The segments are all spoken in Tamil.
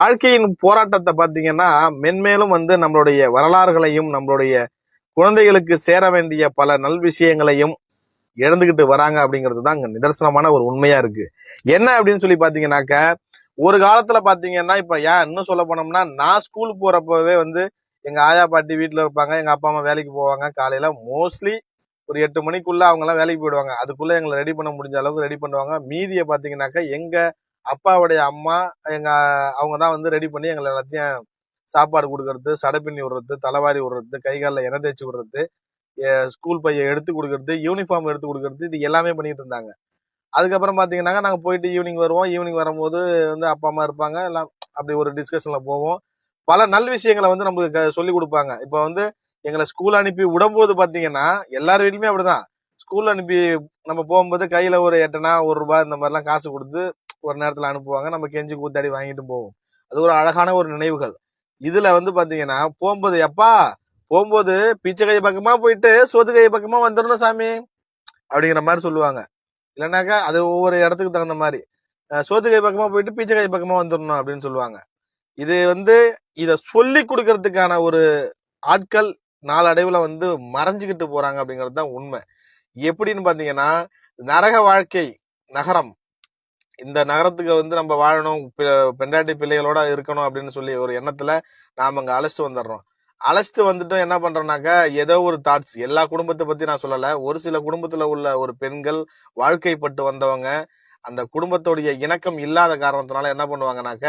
வாழ்க்கையின் போராட்டத்தை பார்த்தீங்கன்னா மென்மேலும் வந்து நம்மளுடைய வரலாறுகளையும் நம்மளுடைய குழந்தைகளுக்கு சேர வேண்டிய பல நல் விஷயங்களையும் இழந்துகிட்டு வராங்க அப்படிங்கிறது தான் அங்கே நிதர்சனமான ஒரு உண்மையா இருக்கு. என்ன அப்படின்னு சொல்லி பார்த்தீங்கன்னாக்க ஒரு காலத்துல பாத்தீங்கன்னா இப்ப ஏன் இன்னும் சொல்ல போனோம்னா நான் ஸ்கூல் போறப்பவே வந்து எங்க ஆயா பாட்டி வீட்டுல இருப்பாங்க எங்க அப்பா அம்மா வேலைக்கு போவாங்க. காலையில மோஸ்ட்லி ஒரு எட்டு மணிக்குள்ள அவங்க எல்லாம் வேலைக்கு போயிடுவாங்க. அதுக்குள்ள எங்களை ரெடி பண்ண முடிஞ்ச அளவுக்கு ரெடி பண்ணுவாங்க. மீதியை பாத்தீங்கன்னாக்கா எங்க அப்பாவுடைய அம்மா எங்க அவங்க தான் வந்து ரெடி பண்ணி எங்களை எல்லாத்தையும் சாப்பாடு கொடுக்கறது சடை பின்னி விடுறது தலைவாரி விடுறது கை காலில் எண்ணெய் தேய்ச்சி விடுறது ஸ்கூல் பையை எடுத்து கொடுக்கறது யூனிஃபார்ம் எடுத்து கொடுக்கறது இது எல்லாமே பண்ணிகிட்டு இருந்தாங்க. அதுக்கப்புறம் பார்த்தீங்கன்னா நாங்கள் போயிட்டு ஈவினிங் வருவோம். ஈவினிங் வரும்போது வந்து அப்பா அம்மா இருப்பாங்க. எல்லாம் அப்படி ஒரு டிஸ்கஷனில் போவோம். பல நல் விஷயங்களை வந்து நமக்கு க- சொல்லி கொடுப்பாங்க. இப்போ வந்து எங்களை ஸ்கூல் அனுப்பி விடும்போது பார்த்தீங்கன்னா எல்லார் வீட்லயுமே அப்படிதான். ஸ்கூல் அனுப்பி நம்ம போகும்போது கையில் ஒரு எட்டனா ஒரு ரூபாய் இந்த மாதிரிலாம் காசு கொடுத்து ஒரு நேரத்தில் அனுப்புவாங்க. நம்ம கெஞ்சி கூத்தாடி வாங்கிட்டு போவோம். அது ஒரு அழகான ஒரு நினைவுகள். இதுல வந்து பாத்தீங்கன்னா போகும்போது எப்பா போகும்போது பிச்சை கை பக்கமா போயிட்டு சோத்து கை பக்கமா வந்துடணும் சாமி அப்படிங்கிற மாதிரி சொல்லுவாங்க. இல்லைனாக்கா அது ஒவ்வொரு இடத்துக்கு தகுந்த மாதிரி. சோத்து கை பக்கமா போயிட்டு பீச்சை கை பக்கமா வந்துடணும் அப்படின்னு சொல்லுவாங்க. இது வந்து இதை சொல்லி கொடுக்கறதுக்கான ஒரு ஆட்கள் நாளடைவுல வந்து மறைஞ்சுக்கிட்டு போறாங்க அப்படிங்கிறது தான் உண்மை. எப்படின்னு பாத்தீங்கன்னா நரக வாழ்க்கை நகரம் இந்த நகரத்துக்கு வந்து நம்ம வாழணும் பெண்டாட்டி பிள்ளைகளோட இருக்கணும் அப்படின்னு சொல்லி ஒரு எண்ணத்துல நாம அங்க அழைச்சிட்டு வந்துடுறோம். அழைச்சிட்டு வந்துட்டு என்ன பண்றோம்னாக்கா ஏதோ ஒரு தாட்ஸ் எல்லா குடும்பத்தை பத்தி நான் சொல்லல. ஒரு சில குடும்பத்துல உள்ள ஒரு பெண்கள் வாழ்க்கைப்பட்டு வந்தவங்க அந்த குடும்பத்தோடைய இணக்கம் இல்லாத காரணத்தினால என்ன பண்ணுவாங்கனாக்க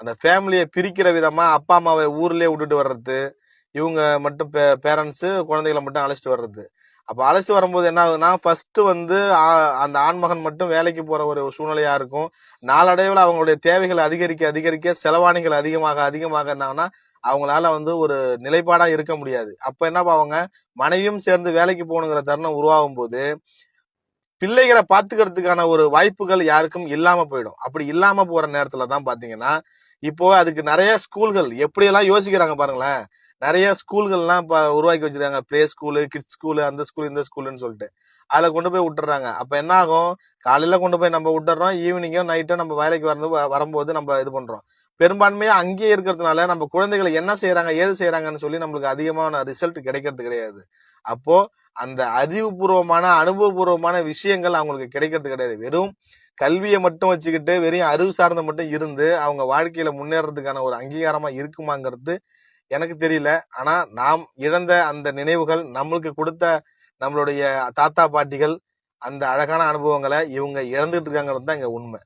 அந்த ஃபேமிலியை பிரிக்கிற விதமா அப்பா அம்மாவை ஊர்லயே விட்டுட்டு வர்றது இவங்க மட்டும் பே பேரண்ட்ஸு குழந்தைகளை மட்டும் அழைச்சிட்டு வர்றது. அப்போ அழைச்சிட்டு வரும்போது என்ன ஆகுதுன்னா ஃபர்ஸ்ட் வந்து அந்த ஆண்மகன் மட்டும் வேலைக்கு போற ஒரு சூழ்நிலையா இருக்கும். நாளடைவில் அவங்களுடைய தேவைகள் அதிகரிக்க அதிகரிக்க செலவாணிகள் அதிகமாக அதிகமாக என்னாங்கன்னா அவங்களால வந்து ஒரு நிலைப்பாடா இருக்க முடியாது. அப்ப என்ன அவங்க மனைவியும் சேர்ந்து வேலைக்கு போகணுங்கிற தருணம் உருவாகும் போது பிள்ளைகளை பாத்துக்கிறதுக்கான ஒரு வாய்ப்புகள் யாருக்கும் இல்லாம போயிடும். அப்படி இல்லாம போற நேரத்துல தான் பாத்தீங்கன்னா இப்போ அதுக்கு நிறைய ஸ்கூல்கள் எப்படியெல்லாம் யோசிக்கிறாங்க பாருங்களேன். நிறைய ஸ்கூல்கள்லாம் இப்போ உருவாக்கி வச்சிருக்காங்க. பிளே ஸ்கூலு கிட்ஸ் ஸ்கூலு அந்த ஸ்கூல் இந்த ஸ்கூலுன்னு சொல்லிட்டு. அதில் கொண்டு போய் விட்டுறாங்க. அப்போ என்ன ஆகும்? காலையில் கொண்டு போய் நம்ம விட்டுறோம். ஈவினிங்கோ நைட்டோ நம்ம வேலைக்கு வந்து வரும்போது நம்ம இது பண்ணுறோம் பெரும்பான்மையாக அங்கேயே இருக்கிறதுனால நம்ம குழந்தைகளை என்ன செய்கிறாங்க ஏது செய்கிறாங்கன்னு சொல்லி நம்மளுக்கு அதிகமான ரிசல்ட் கிடைக்கிறது கிடையாது. அப்போது அந்த அறிவுபூர்வமான அனுபவபூர்வமான விஷயங்கள் அவங்களுக்கு கிடைக்கிறது கிடையாது. வெறும் கல்வியை மட்டும் வச்சுக்கிட்டு வெறும் அறிவு சார்ந்த மட்டும் இருந்து அவங்க வாழ்க்கையில் முன்னேறதுக்கான ஒரு அங்கீகாரமாக இருக்குமாங்கிறது எனக்கு தெரியல. ஆனா நாம் இழந்த அந்த நினைவுகள் நம்மளுக்கு கொடுத்த நம்மளுடைய தாத்தா பாட்டிகள் அந்த அழகான அனுபவங்களை இவங்க இழந்துட்டு இருக்காங்கிறது தான் இங்க உண்மை.